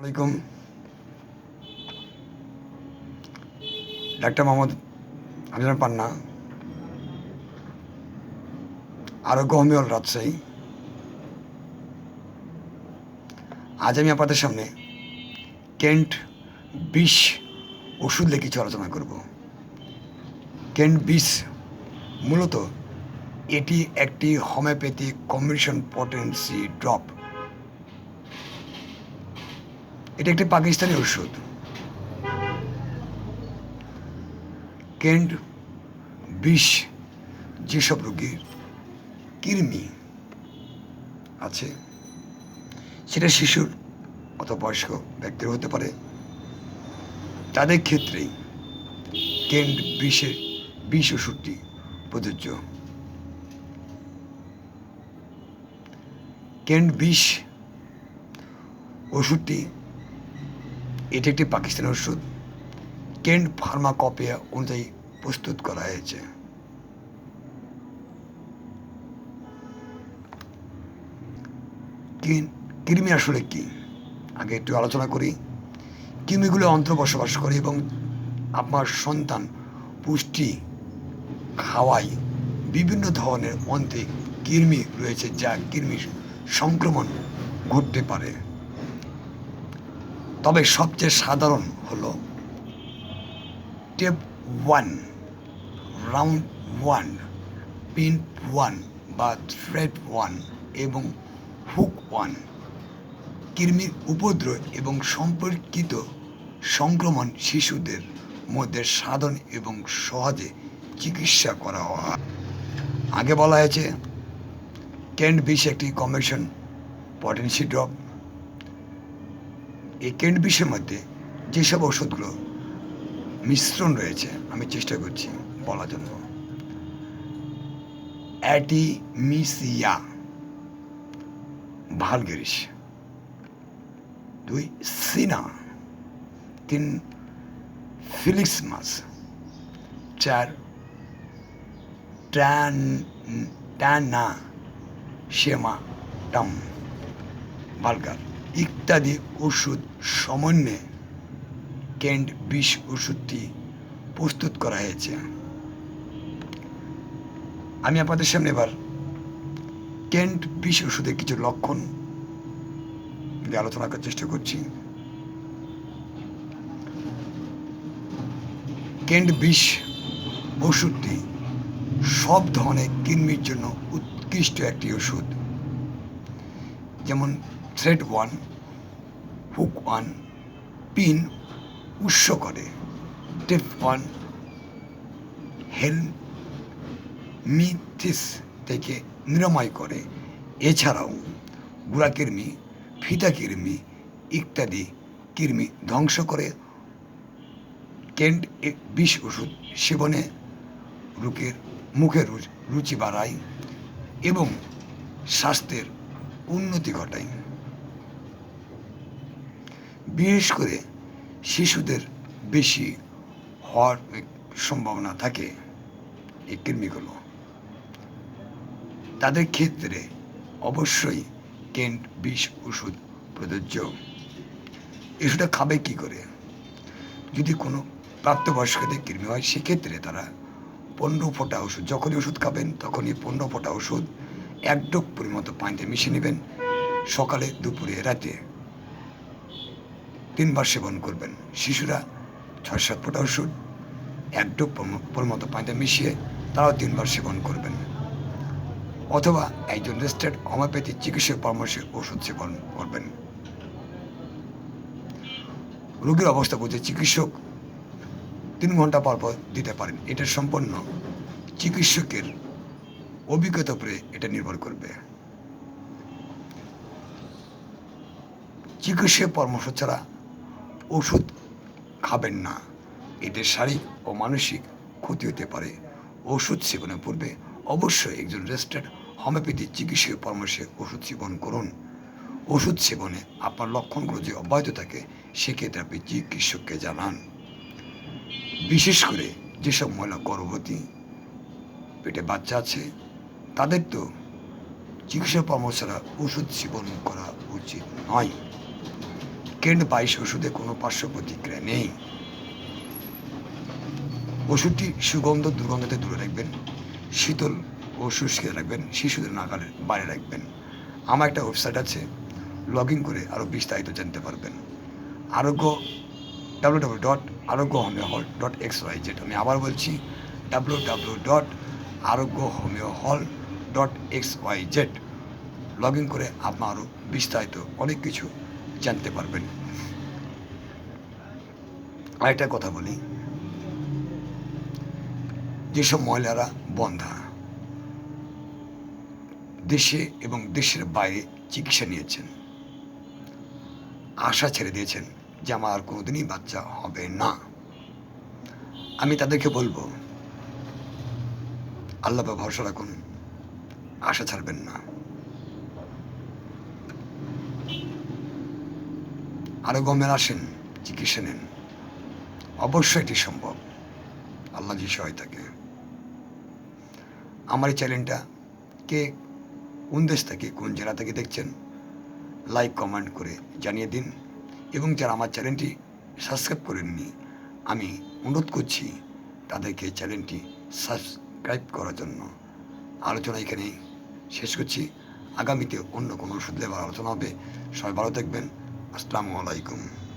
আলাইকুম। Doctor Mohammad Amiran Panna. Arogya homeo hall Rajshahi আজ আমি আপনাদের সামনে কেন্ট বিষ ওষুধ নিয়ে কিছু আলোচনা করব। কেন্ট বিষ মূলত এটি একটি হোমিওপ্যাথি কম্বিনেশন পটেন্সি ড্রপ। এটা একটি পাকিস্তানি ওষুধ। কেন্ট বিষ যেসব রোগীর কৃমি আছে, সেটা শিশুর অত বয়স্ক ব্যক্তির হতে পারে। তাদের ক্ষেত্রেই কেন্ট বিষের বিষ ওষুধটি প্রযোজ্য। কেন্ট বিষ ওষুধটি এটি একটি পাকিস্তানি ওষুধ। কেন্ট ফার্মাকপিয়া অনুযায়ী প্রস্তুত করা হয়েছে। কৃমি আসলে কি? আগে একটু আলোচনা করি। কৃমিগুলো অন্ত্র বসবাস করে এবং আপনার সন্তান পুষ্টি খাওয়াই বিভিন্ন ধরনের অন্ত্রে কৃমি রয়েছে যা কৃমির সংক্রমণ ঘটতে পারে। তবে সবচেয়ে সাধারণ হল tape one, round one, pin one বা থ্রেড ওয়ান এবং হুক ওয়ান। কৃমির উপদ্রব এবং সম্পর্কিত সংক্রমণ শিশুদের মধ্যে সাধন এবং সহজে চিকিৎসা করা হয়। আগে বলা হয়েছে, কেন্ট বিষ একটি কমিশন, পটেন্সি ড্রপ এই কেন্ট বিষের মধ্যে যেসব ওষুধগুলো মিশ্রণ রয়েছে, আমি চেষ্টা করছি বলার জন্য। অ্যাটিমিসিয়া ভালগেরিস দুই, সিনা। তিন, ফিলিক্সমাস। চার ট্যান ট্যানা শেমা টাম বালগার ইত্যাদি ওষুধ সমন্বয়ে কেন্ট বিষ ওষুধটি প্রস্তুত করা হয়েছে। আমি আপনাদের সামনে এবার কেন্ট বিষ ওষুধের কিছু লক্ষণ আলোচনা করার চেষ্টা করছি। কেন্ট বিষ ওষুধটি সব ধরনের কৃমির জন্য উৎকৃষ্ট একটি ওষুধ। যেমন thread one, hook one, pin উৎস করে। টেপ ওয়ান হেলমিথিস থেকে নিরাময় করে। এছাড়াও গুড়া কৃমি, ফিতা কৃমি ইত্যাদি কৃমি ধ্বংস করে। কেন্ট বিষ ওষুধ সেবনে রোগের মুখের রুচি বাড়ায় এবং স্বাস্থ্যের উন্নতি ঘটায়। বিশেষ করে শিশুদের বেশি হওয়ার সম্ভাবনা থাকে এই কৃমিগুলো। তাদের ক্ষেত্রে অবশ্যই কেন্ট বিষ ওষুধ প্রযোজ্য। এষুধটা খাবে কি করে? যদি কোনো প্রাপ্তবয়স্কদের কৃমি হয়, সেক্ষেত্রে তারা পনেরো ফোঁটা ওষুধ, যখনই ওষুধ খাবেন তখনই পনেরো ফোঁটা ওষুধ, এক ডোক পরিমতো পানিতে মিশিয়ে নেবেন সকালে, দুপুরে, রাতে। তিনবার সেবন করবেন। শিশুরা ছয় সাত ফোঁটা ওষুধ, এক পরিম- পরিমতো পানিতে মিশিয়ে তারাও তিনবার সেবন করবেন। অথবা একজন রেজিস্টার্ড হোমিওপ্যাথি চিকিৎসক পরামর্শে ওষুধ সেবন করবেন। রোগীর অবস্থা বুঝে চিকিৎসক তিন ঘণ্টা পর পর দিতে পারেন। এটা সম্পন্ন চিকিৎসকের অভিজ্ঞতার উপরে এটা নির্ভর করবে। চিকিৎসক পরামর্শ ছাড়া ওষুধ খাবেন না। এতে শারীরিক ও মানসিক ক্ষতি হতে পারে। ওষুধ সেবনের পূর্বে অবশ্যই একজন রেজিস্টার্ড হোমিওপ্যাথি চিকিৎসকের পরামর্শে ওষুধ সেবন করুন। ওষুধ সেবনে আপনার লক্ষণগুলো যে অব্যাহত থাকে, সেক্ষেত্রে আপনি চিকিৎসককে জানান। বিশেষ করে যেসব মহিলা গর্ভবতী পেটে বাচ্চা আছে, তাদের তো চিকিৎসা পরামর্শ ওষুধ সেবন করা উচিত নয়। কেন্ট বাইশ ওষুধে কোনো পার্শ্ব প্রতিক্রিয়া নেই। ওষুধটি সুগন্ধ দুর্গন্ধতে দূরে রাখবেন, শীতল ও শুষ্ক রাখবেন, শিশুদের নাগালের বাইরে রাখবেন। আমার একটা ওয়েবসাইট আছে লগ ইন করে আরও বিস্তারিত জানতে পারবেন। Arogya W W dot Arogya homeo hall dot X Y Z আমি আবার বলছি W W dot Arogya homeo hall dot X Y Z log in করে আপনার আরও বিস্তারিত অনেক কিছু জানতে পারবেন। আরেকটা কথা বলি। যেসব মহিলারা বন্ধা, দেশে এবং দেশের বাইরে চিকিৎসা নিয়েছেন, আশা ছেড়ে দিয়েছেন যে আমার কোনোদিনই বাচ্চা হবে না। আমি তাদেরকে বলব, আল্লাহ ভরসা রাখুন, আশা ছাড়বেন না। আরও গমের আসেন, চিকিৎসা নেন। অবশ্যই এটি সম্ভব। আল্লাহ যে সহায় থাকে। আমার এই চ্যানেলটা কে কোন দেশ থেকে, কোন জেলা থেকে দেখছেন, লাইক, কমেন্ট করে জানিয়ে দিন। এবং যারা আমার চ্যানেলটি সাবস্ক্রাইব করেননি, আমি অনুরোধ করছি তাদেরকে চ্যানেলটি সাবস্ক্রাইব করার জন্য। আলোচনা এখানেই শেষ করছি। আগামীতে অন্য কোনো ওষুধ আলোচনা হবে। সবাই ভালো থাকবেন। আসসালামু আলাইকুম।